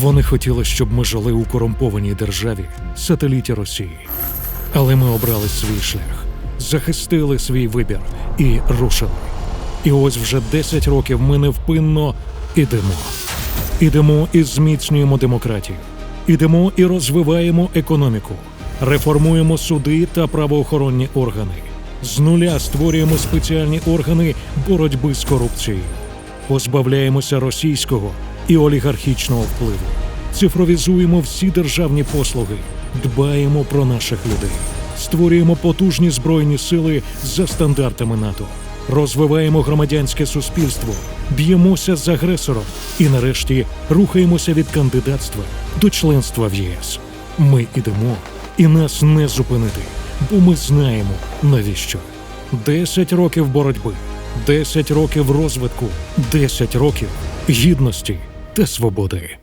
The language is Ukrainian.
Вони хотіли, щоб ми жили у корумпованій державі, сателіті Росії. Але ми обрали свій шлях, захистили свій вибір і рушили. І ось вже 10 років ми невпинно ідемо. Ідемо і зміцнюємо демократію. Ідемо і розвиваємо економіку, реформуємо суди та правоохоронні органи. З нуля створюємо спеціальні органи боротьби з корупцією, позбавляємося російського і олігархічного впливу, цифровізуємо всі державні послуги, дбаємо про наших людей, створюємо потужні збройні сили за стандартами НАТО, розвиваємо громадянське суспільство, б'ємося з агресором і, нарешті, рухаємося від кандидатства до членства в ЄС. Ми ідемо, і нас не зупинити, бо ми знаємо навіщо. Десять років боротьби, десять років розвитку, десять років гідності та свободи.